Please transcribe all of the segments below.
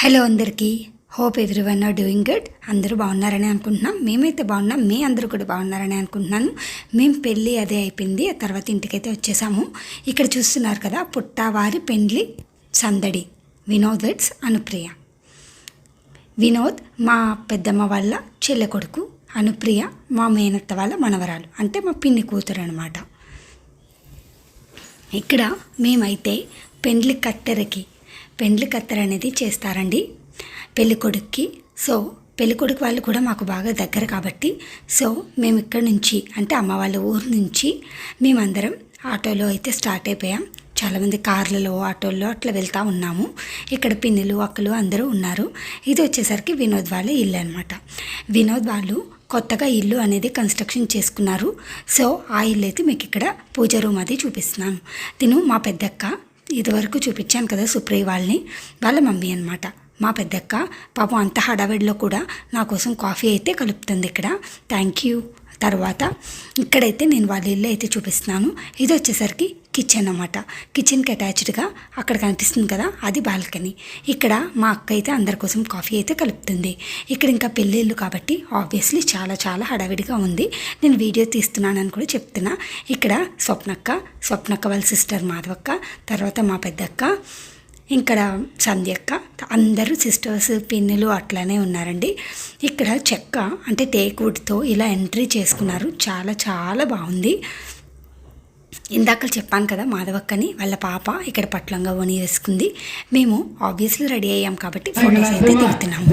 Hello అందరికీ. Hope everyone are doing good అందరూ బాగున్నారని అనుకుంటున్నాం. మేమైతే బాగున్నాం. మీ అందరూ కూడా బాగున్నారని అనుకుంటున్నాను. మేము పెళ్ళి అదే అయిపోయింది. ఆ తర్వాత ఇంటికైతే వచ్చేసాము. ఇక్కడ చూస్తున్నారు కదా పుట్టావారి పెండ్లి సందడి. వినోద్ వెడ్స్ అనుప్రియ. వినోద్ మా పెద్దమ్మ వాళ్ళ చెల్లె కొడుకు అనుప్రియ మా మేనత్త వాళ్ళ మనవరాలు. అంటే మా పిన్ని కూతురు అనమాట ఇక్కడ మేమైతే పెండ్లి కట్టెరకి పెండ్లి కత్తెర అనేది చేస్తారండి. పెళ్ళి కొడుక్కి. సో పెళ్ళి కొడుకు వాళ్ళు కూడా మాకు బాగా దగ్గర కాబట్టి సో మేము ఇక్కడ నుంచి అంటే అమ్మ వాళ్ళ ఊరు నుంచి మేమందరం ఆటోలో అయితే స్టార్ట్ అయిపోయాం. చాలామంది కార్లలో ఆటోల్లో అట్లా వెళ్తూ ఉన్నాము. ఇక్కడ పిన్నులు అక్కలు అందరూ ఉన్నారు. ఇది వచ్చేసరికి వినోద్ వాళ్ళ ఇల్లు అనమాట వినోద్ వాళ్ళు కొత్తగా ఇల్లు అనేది కన్స్ట్రక్షన్ చేసుకున్నారు. సో ఆ ఇల్లు అయితే మీకు ఇక్కడ పూజ రూమ్ అది చూపిస్తున్నాను. తిను మా పెద్దక్క. ఇదివరకు చూపించాను కదా సుప్రియ వాళ్ళని వాళ్ళ మమ్మీ అనమాట మా పెద్దక్క పాపం అంత హడావిడిలో కూడా నా కోసం కాఫీ అయితే కలుపుతుంది ఇక్కడ. థ్యాంక్ యూ తర్వాత ఇక్కడైతే నేను వాళ్ళ ఇల్లు అయితే చూపిస్తున్నాను. ఇది వచ్చేసరికి కిచెన్ అన్నమాట. కిచెన్కి అటాచ్డ్గా అక్కడ కనిపిస్తుంది కదా అది బాల్కనీ. ఇక్కడ మా అక్క అయితే అందరి కోసం కాఫీ అయితే కలుపుతుంది. ఇక్కడ ఇంకా పెళ్ళిళ్ళు కాబట్టి ఆబ్వియస్లీ చాలా చాలా హడావిడిగా ఉంది. నేను వీడియో తీస్తున్నానని కూడా చెప్తున్నా. ఇక్కడ స్వప్నక్క స్వప్నక్క వాళ్ళ సిస్టర్ మాధవక్క తర్వాత మా పెద్దక్క ఇక్కడ సంధ్యక్క అందరూ సిస్టర్స్ పిన్నులు అట్లానే ఉన్నారండి. ఇక్కడ చెక్క అంటే టేక్ వుడ్తో ఇలా ఎంట్రీ చేసుకున్నారు. చాలా చాలా బాగుంది. ఇందాక చెప్పాను కదా మాధవక్కని వాళ్ళ పాప ఇక్కడ పట్లంగా ఓని వేసుకుంది. మేము ఆబ్వియస్లీ రెడీ అయ్యాం కాబట్టి ఫొటోస్ అయితే దిగుతున్నాము.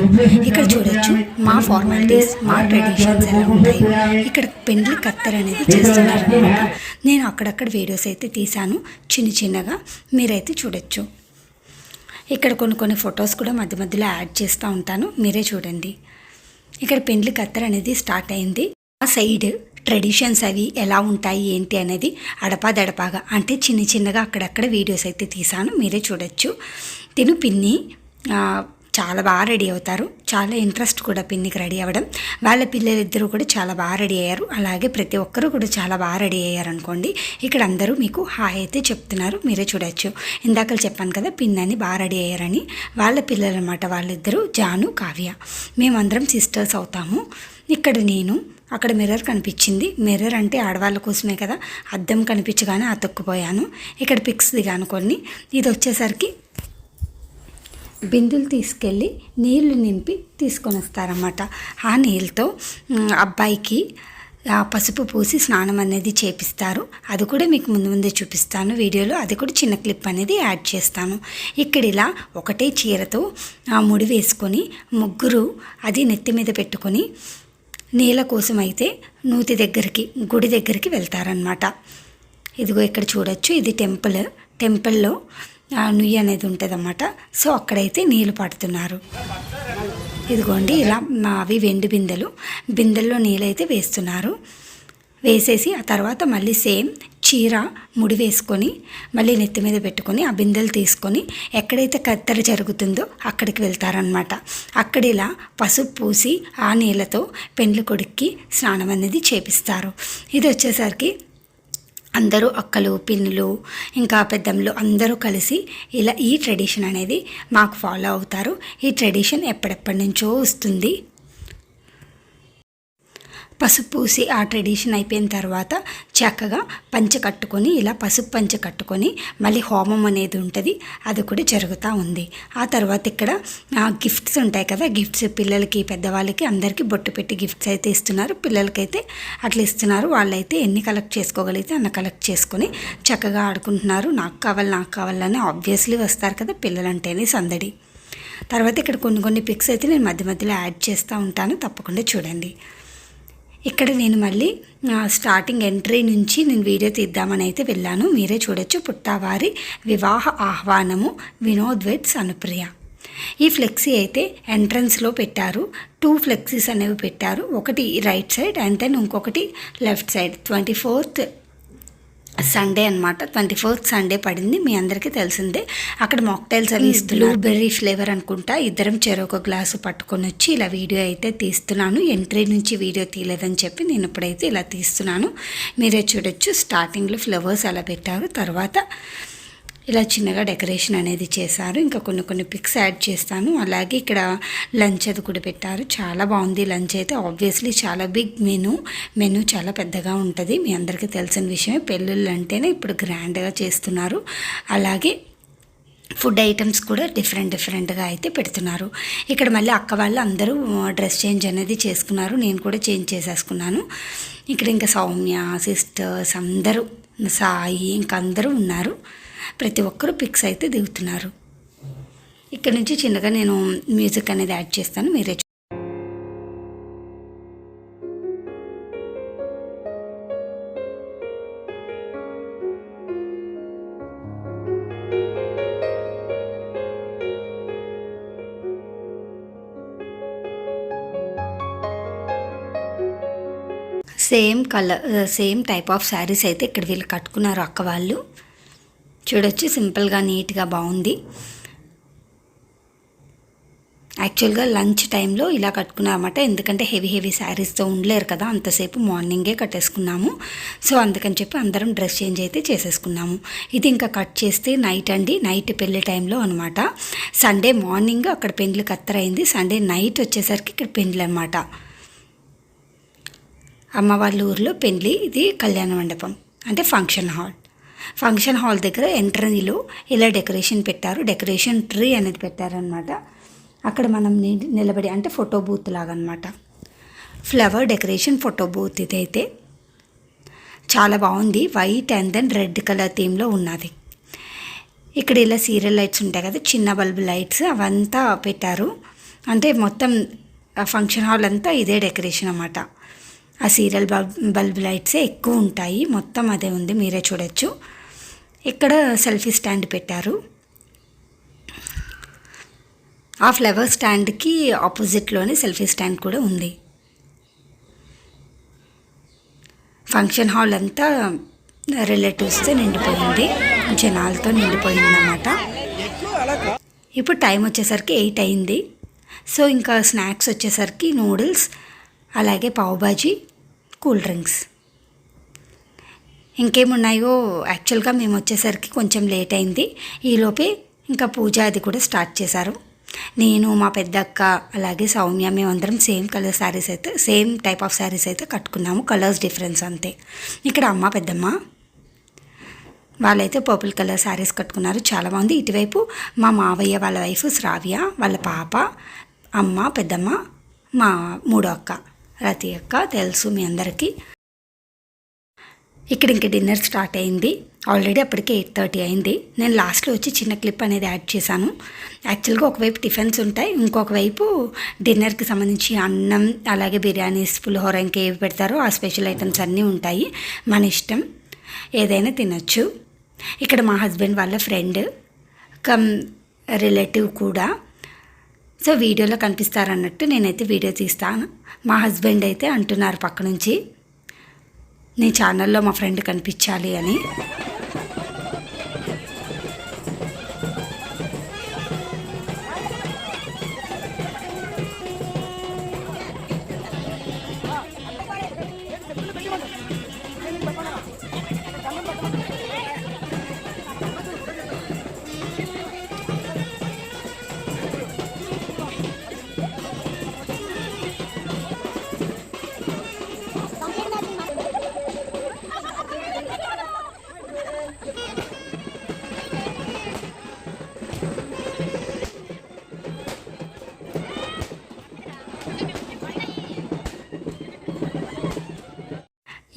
ఇక్కడ చూడొచ్చు మా ఫార్మాలిటీస్ మా ట్రెడిషన్స్ ఎలా ఉంటాయి. ఇక్కడ పెండ్లి కత్తెర అనేది చేస్తున్నారు అనమాట. నేను అక్కడక్కడ వీడియోస్ అయితే తీశాను చిన్న చిన్నగా. మీరైతే చూడొచ్చు. ఇక్కడ కొన్ని కొన్ని ఫొటోస్ కూడా మధ్య మధ్యలో యాడ్ చేస్తూ ఉంటాను. మీరే చూడండి. ఇక్కడ పెండ్లి కత్తెర అనేది స్టార్ట్ అయింది. ఆ సైడ్ ట్రెడిషన్స్ అవి ఎలా ఉంటాయి ఏంటి అనేది అడపాదడపాగా. అంటే చిన్న చిన్నగా అక్కడక్కడ వీడియోస్ అయితే తీసాను. మీరే చూడొచ్చు. తిను పిన్ని. చాలా బాగా రెడీ అవుతారు. చాలా ఇంట్రెస్ట్ కూడా పిన్నికి రెడీ అవ్వడం. వాళ్ళ పిల్లలిద్దరూ కూడా చాలా బాగా రెడీ అయ్యారు. అలాగే ప్రతి ఒక్కరూ కూడా చాలా బాగా రెడీ అయ్యారు అనుకోండి. ఇక్కడ అందరూ మీకు హాయ్ అయితే చెప్తున్నారు. మీరే చూడొచ్చు. ఇందాక చెప్పాను కదా పిన్నని బాగా రెడీ అయ్యారని. వాళ్ళ పిల్లలు అనమాట వాళ్ళిద్దరూ జాను కావ్య. మేమందరం సిస్టర్స్ అవుతాము. ఇక్కడ నేను అక్కడ మిర్రర్ కనిపించింది. మిర్రర్ అంటే ఆడవాళ్ళ కోసమే కదా. అద్దం కనిపించగానే అతుక్కుపోయాను. ఇక్కడ పిక్స్ దిగాను కొన్ని. ఇది వచ్చేసరికి బిందులు తీసుకెళ్ళి నీళ్ళు నింపి తీసుకొని వస్తారన్నమాట ఆ నీళ్ళతో అబ్బాయికి పసుపు పూసి స్నానం అనేది చేపిస్తారు. అది కూడా మీకు ముందు ముందే చూపిస్తాను వీడియోలో. అది కూడా చిన్న క్లిప్ అనేది యాడ్ చేస్తాను. ఇక్కడ ఇలా ఒకటే చీరతో ముడి వేసుకొని ముగ్గురు అది నెత్తి మీద పెట్టుకొని నీళ్ళ కోసం అయితే నూతి దగ్గరికి గుడి దగ్గరికి వెళ్తారనమాట ఇదిగో ఇక్కడ చూడొచ్చు. ఇది టెంపుల్ టెంపుల్లో నుయ్యి అనేది ఉంటుందన్నమాట. సో అక్కడైతే నీళ్ళు పడుతున్నారు. ఇదిగోండి ఇలా మా అవి వెండి బిందెలు. బిందెల్లో నీళ్ళైతే వేస్తున్నారు. వేసేసి ఆ తర్వాత మళ్ళీ సేమ్ చీర ముడి వేసుకొని మళ్ళీ నెత్తి మీద పెట్టుకొని ఆ బిందెలు తీసుకొని ఎక్కడైతే కత్తెర జరుగుతుందో అక్కడికి వెళ్తారనమాట అక్కడ ఇలా పసుపు పూసి ఆ నీళ్ళతో పెండ్లి కొడుక్కి స్నానం అనేది చేపిస్తారు. ఇది వచ్చేసరికి అందరూ అక్కలు పిన్నులు ఇంకా పెద్దమ్మలు అందరూ కలిసి ఇలా ఈ ట్రెడిషన్ అనేది మాకు ఫాలో అవుతారు. ఈ ట్రెడిషన్ ఎప్పటిప్పటి నుంచో వస్తుంది. పసుపు పూసి ఆ ట్రెడిషన్ అయిపోయిన తర్వాత చక్కగా పంచ కట్టుకొని ఇలా పసుపు పంచ కట్టుకొని మళ్ళీ హోమం అనేది ఉంటుంది. అది కూడా జరుగుతూ ఉంది. ఆ తర్వాత ఇక్కడ గిఫ్ట్స్ ఉంటాయి కదా గిఫ్ట్స్ పిల్లలకి పెద్దవాళ్ళకి అందరికీ బొట్టు పెట్టి గిఫ్ట్స్ అయితే ఇస్తున్నారు. పిల్లలకైతే అట్లా ఇస్తున్నారు. వాళ్ళైతే ఎన్ని కలెక్ట్ చేసుకోగలిగితే అన్న కలెక్ట్ చేసుకొని చక్కగా ఆడుకుంటున్నారు. నాకు కావాలి నాకు కావాలని ఆబ్వియస్లీ వస్తారు కదా పిల్లలంటేనే సందడి. తర్వాత ఇక్కడ కొన్ని కొన్ని పిక్స్ అయితే నేను మధ్య మధ్యలో యాడ్ చేస్తూ ఉంటాను. తప్పకుండా చూడండి. ఇక్కడ నేను మళ్ళీ స్టార్టింగ్ ఎంట్రీ నుంచి నేను వీడియో తీద్దామని అయితే వెళ్ళాను. మీరే చూడొచ్చు. పుట్టావారి వివాహ ఆహ్వానము వినోద్ వెడ్స్ అనుప్రియ. ఈ ఫ్లెక్సీ అయితే ఎంట్రన్స్లో పెట్టారు. టూ ఫ్లెక్సీస్ అనేవి పెట్టారు. ఒకటి రైట్ సైడ్ అండ్ దెన్ ఇంకొకటి left side twenty fourth Sunday అనమాట ట్వంటీ ఫోర్త్ సండే పడింది. మీ అందరికీ తెలిసిందే. అక్కడ మాక్టైల్స్ అవి ఇస్తున్నారు. బ్లూబెర్రీ ఫ్లేవర్ అనుకుంటా ఇద్దరం చెరొక గ్లాసు పట్టుకొని వచ్చి ఇలా వీడియో అయితే తీస్తున్నాను. ఎంట్రీ నుంచి వీడియో తీయలేదని చెప్పి నేను ఇప్పుడైతే ఇలా తీస్తున్నాను. మీరే చూడొచ్చు. స్టార్టింగ్లో ఫ్లవర్స్ అలా పెట్టారు. తర్వాత ఇలా చిన్నగా డెకరేషన్ అనేది చేశారు. ఇంకా కొన్ని కొన్ని పిక్స్ యాడ్ చేస్తాను. అలాగే ఇక్కడ లంచ్ అది కూడా పెట్టారు. చాలా బాగుంది లంచ్ అయితే. ఆబ్వియస్లీ చాలా బిగ్ మెను. మెను చాలా పెద్దగా ఉంటుంది. మీ అందరికీ తెలిసిన విషయమే. పెళ్ళిళ్ళు అంటేనే ఇప్పుడు గ్రాండ్గా చేస్తున్నారు. అలాగే ఫుడ్ ఐటమ్స్ కూడా డిఫరెంట్ డిఫరెంట్గా అయితే పెడుతున్నారు. ఇక్కడ మళ్ళీ అక్క వాళ్ళు అందరూ డ్రెస్ చేంజ్ అనేది చేసుకున్నారు. నేను కూడా చేంజ్ చేసేసుకున్నాను. ఇక్కడ ఇంకా సౌమ్య సిస్టర్స్ అందరూ సాయి ఇంకా అందరూ ఉన్నారు. ప్రతి ఒక్కరూ పిక్స్ అయితే దిగుతున్నారు. ఇక్కడ నుంచి చిన్నగా నేను మ్యూజిక్ అనేది యాడ్ చేస్తాను మీరే same colour same type of saris అయితే ఇక్కడ వీళ్ళు కట్టుకున్నారు అక్క వాళ్ళు. చూడొచ్చు సింపుల్గా నీట్గా బాగుంది. యాక్చువల్గా లంచ్ టైంలో ఇలా కట్టుకున్నామన్నమాట ఎందుకంటే హెవీ హెవీ శారీస్తో ఉండలేరు కదా అంతసేపు మార్నింగే కట్టేసుకున్నాము. సో అందుకని చెప్పి అందరం డ్రెస్ చేంజ్ అయితే చేసేసుకున్నాము. ఇది ఇంకా కట్ చేస్తే నైట్ అండి నైట్ పెళ్ళి టైంలో అనమాట సండే మార్నింగ్ అక్కడ పెండ్లు కత్తరైంది సండే నైట్ వచ్చేసరికి ఇక్కడ పెండ్లు అనమాట అమ్మ వాళ్ళ ఊర్లో పెండ్లి ఇది కళ్యాణ మండపం అంటే ఫంక్షన్ హాల్. ఫంక్షన్ హాల్ దగ్గర ఎంట్రనీలో ఇలా డెకరేషన్ పెట్టారు. డెకరేషన్ ట్రీ అనేది పెట్టారనమాట అక్కడ మనం నిలబడి అంటే ఫోటో బూత్ లాగా అనమాట ఫ్లవర్ డెకరేషన్ ఫోటో బూత్ ఇదైతే. చాలా బాగుంది. White and then red colour థీమ్లో ఉన్నది. ఇక్కడ ఇలా సీరియల్ లైట్స్ ఉంటాయి కదా చిన్న బల్బ్ లైట్స్ అవంతా పెట్టారు. అంటే మొత్తం ఆ ఫంక్షన్ హాల్ అంతా ఇదే డెకరేషన్ అన్నమాట. ఆ సీరియల్ బల్బ్ బల్బ్ లైట్సే ఎక్కువ ఉంటాయి. మొత్తం అదే ఉంది. మీరే చూడొచ్చు. ఇక్కడ సెల్ఫీ స్టాండ్ పెట్టారు. ఆ ఫ్లవర్ స్టాండ్కి ఆపోజిట్లోనే సెల్ఫీ స్టాండ్ కూడా ఉంది. ఫంక్షన్ హాల్ అంతా రిలేటివ్స్తో నిండిపోయింది. జనాలతో నిండిపోయింది అన్నమాట ఇప్పుడు టైం వచ్చేసరికి ఎయిట్ అయింది. సో ఇంకా స్నాక్స్ వచ్చేసరికి నూడిల్స్ అలాగే పావుబాజీ కూల్ డ్రింక్స్. ఇంకేమున్నాయో యాక్చువల్గా మేము వచ్చేసరికి కొంచెం లేట్ అయింది. ఈలోపే ఇంకా పూజ అది కూడా స్టార్ట్ చేశారు. నేను మా పెద్దక్క అలాగే సౌమ్య మేమందరం సేమ్ కలర్ శారీస్ అయితే సేమ్ టైప్ ఆఫ్ శారీస్ అయితే కట్టుకున్నాము. కలర్స్ డిఫరెన్స్ అంతే. ఇక్కడ అమ్మ పెద్దమ్మ వాళ్ళైతే పర్పుల్ కలర్ శారీస్ కట్టుకున్నారు. చాలా బాగుంది. ఇటువైపు మా మావయ్య వాళ్ళ వైఫ్ శ్రావ్య వాళ్ళ పాప అమ్మ పెద్దమ్మ మా మూడో అక్క రతి అక్క తెలుసు మీ అందరికీ. ఇక్కడ ఇంక డిన్నర్ స్టార్ట్ అయింది. ఆల్రెడీ అప్పటికే ఎయిట్ థర్టీ అయింది. నేను లాస్ట్లో వచ్చి చిన్న క్లిప్ అనేది యాడ్ చేశాను. యాక్చువల్గా ఒకవైపు టిఫిన్స్ ఉంటాయి ఇంకొక వైపు డిన్నర్కి సంబంధించి అన్నం అలాగే బిర్యానీస్ పులిహోర ఏవి పెడతారో ఆ స్పెషల్ ఐటమ్స్ అన్నీ ఉంటాయి. మన ఇష్టం. ఏదైనా తినొచ్చు. ఇక్కడ మా హస్బెండ్ వాళ్ళ ఫ్రెండ్ కమ్ రిలేటివ్ కూడా. సో వీడియోలో కనిపిస్తారన్నట్టు నేనైతే వీడియో తీస్తాను. మా హస్బెండ్ అయితే అంటున్నారు పక్క నుంచి నీ ఛానల్లో మా ఫ్రెండ్ కనిపించాలి అని.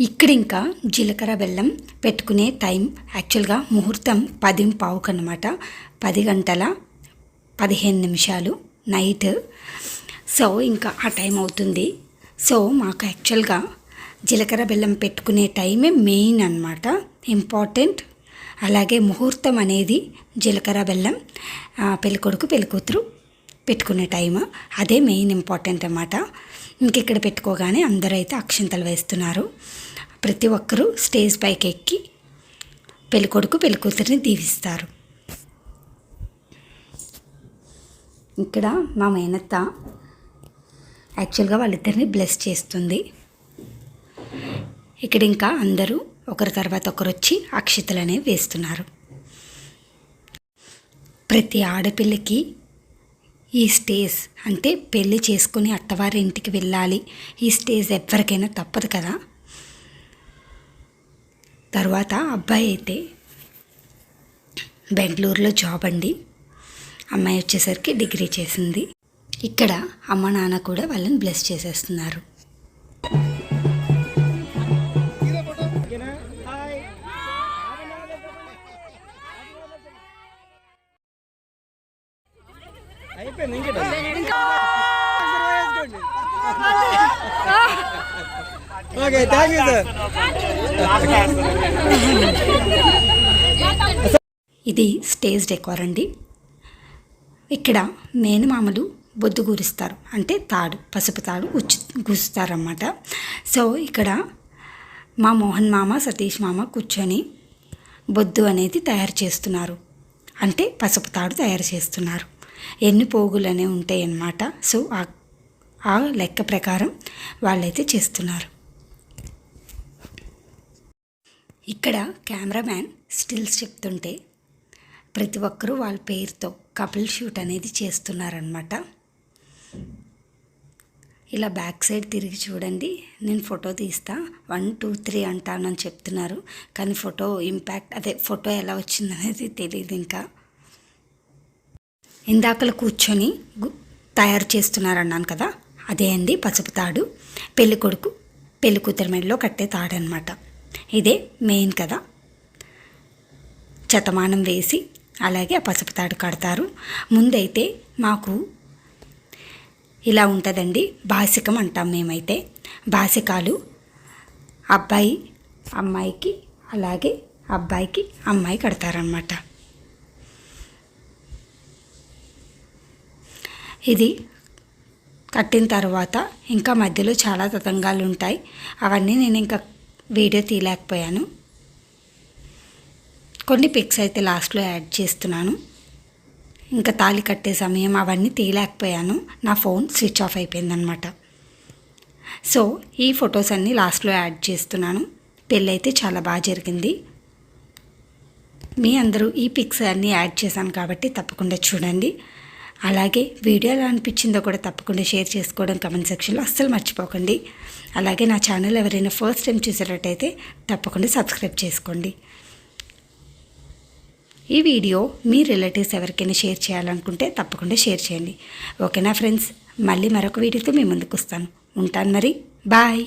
ఇక్కడ ఇంకా జీలకర్ర బెల్లం పెట్టుకునే టైం యాక్చువల్గా ముహూర్తం పది పావుకు అనమాట పది గంటల పదిహేను నిమిషాలు నైట్. సో ఇంకా ఆ టైం అవుతుంది. సో మాకు యాక్చువల్గా జీలకర్ర బెల్లం పెట్టుకునే టైమే మెయిన్ అనమాట ఇంపార్టెంట్. అలాగే ముహూర్తం అనేది జీలకర్ర బెల్లం పెళ్ళికొడుకు పెళ్ళికూతురు పెట్టుకునే టైం అదే మెయిన్ ఇంపార్టెంట్ అనమాట ఇంక ఇక్కడ పెట్టుకోగానే అందరూ అయితే అక్షింతలు వేస్తున్నారు. ప్రతి ఒక్కరూ స్టేజ్ పైకి ఎక్కి పెళ్ళికొడుకు పెళ్ళికూతురిని దీవిస్తారు. ఇక్కడ మా మేనత్త యాక్చువల్గా వాళ్ళిద్దరిని బ్లెస్ చేస్తుంది. ఇక్కడ ఇంకా అందరూ ఒకరి తర్వాత ఒకరు వచ్చి అక్షితలు అనేవి వేస్తున్నారు. ప్రతి ఆడపిల్లకి ఈ స్టేజ్ అంటే పెళ్ళి చేసుకుని అత్తవారి ఇంటికి వెళ్ళాలి. ఈ స్టేజ్ ఎవరికైనా తప్పదు కదా. తర్వాత అబ్బాయి అయితే బెంగళూరులో జాబ్ అండి. అమ్మాయి వచ్చేసరికి డిగ్రీ చేసింది. ఇక్కడ అమ్మ నాన్న కూడా వాళ్ళని బ్లెస్ చేసేస్తున్నారు. అయిపోయింది ఓకే థ్యాంక్ యూ సార్ ఇది స్టేజ్ డెకోర్ అండి. ఇక్కడ మేనమామలు బొద్దు కూరుస్తారు అంటే తాడు పసుపు తాడు ఉచ్చు కూస్తారన్నమాట సో ఇక్కడ మా మోహన్ మామ సతీష్ మామ కూర్చొని బొద్దు అనేది తయారు చేస్తున్నారు. అంటే పసుపు తాడు తయారు చేస్తున్నారు. ఎన్ని పోగులు అనేవి ఉంటాయి అన్నమాట సో ఆ లెక్క ప్రకారం వాళ్ళైతే చేస్తున్నారు. ఇక్కడ కెమెరామ్యాన్ స్టిల్స్ చెప్తుంటే ప్రతి ఒక్కరూ వాళ్ళ పేరుతో కపుల్ షూట్ అనేది చేస్తున్నారనమాట ఇలా బ్యాక్ సైడ్ తిరిగి చూడండి నేను ఫోటో తీస్తా. వన్ టూ త్రీ అంటానని చెప్తున్నారు. కానీ ఫోటో ఇంపాక్ట్ అదే ఫోటో ఎలా వచ్చిందనేది తెలియదు ఇంకా. ఇందాకలు కూర్చొని తయారు చేస్తున్నారన్నాను కదా అదే అండి పసుపు తాడు. పెళ్ళికొడుకు పెళ్ళికూతురు మెడలో కట్టే తాడు అనమాట ఇదే మెయిన్ కదా శతమానం వేసి అలాగే ఆ పసుపు తాడు కడతారు. ముందైతే మాకు ఇలా ఉంటుందండి బాసికం అంటాం మేమైతే. బాసికాలు అబ్బాయి అమ్మాయికి అలాగే అబ్బాయికి అమ్మాయి కడతారనమాట ఇది కట్టిన తర్వాత ఇంకా మధ్యలో చాలా తతంగాలు ఉంటాయి అవన్నీ నేను ఇంకా వీడియో తీయలేకపోయాను. కొన్ని పిక్స్ అయితే లాస్ట్లో యాడ్ చేస్తున్నాను. ఇంకా తాళి కట్టే సమయం అవన్నీ తీయలేకపోయాను. నా ఫోన్ స్విచ్ ఆఫ్ అయిపోయిందనమాట సో ఈ ఫొటోస్ అన్నీ లాస్ట్లో యాడ్ చేస్తున్నాను. పెళ్ళి అయితే చాలా బాగా జరిగింది. మీ అందరూ ఈ పిక్స్ అన్నీ యాడ్ చేశాను కాబట్టి తప్పకుండా చూడండి. అలాగే వీడియో ఎలా అనిపించిందో కూడా తప్పకుండా షేర్ చేసుకోవడం కమెంట్ సెక్షన్లో అస్సలు మర్చిపోకండి. అలాగే నా ఛానల్ ఎవరైనా ఫస్ట్ టైం చూసేటట్టయితే తప్పకుండా సబ్స్క్రైబ్ చేసుకోండి. ఈ వీడియో మీ రిలేటివ్స్ ఎవరికైనా షేర్ చేయాలనుకుంటే తప్పకుండా షేర్ చేయండి. ఓకేనా ఫ్రెండ్స్ మళ్ళీ మరొక వీడియోతో మీ ముందుకు వస్తాను. ఉంటాను మరి. బాయ్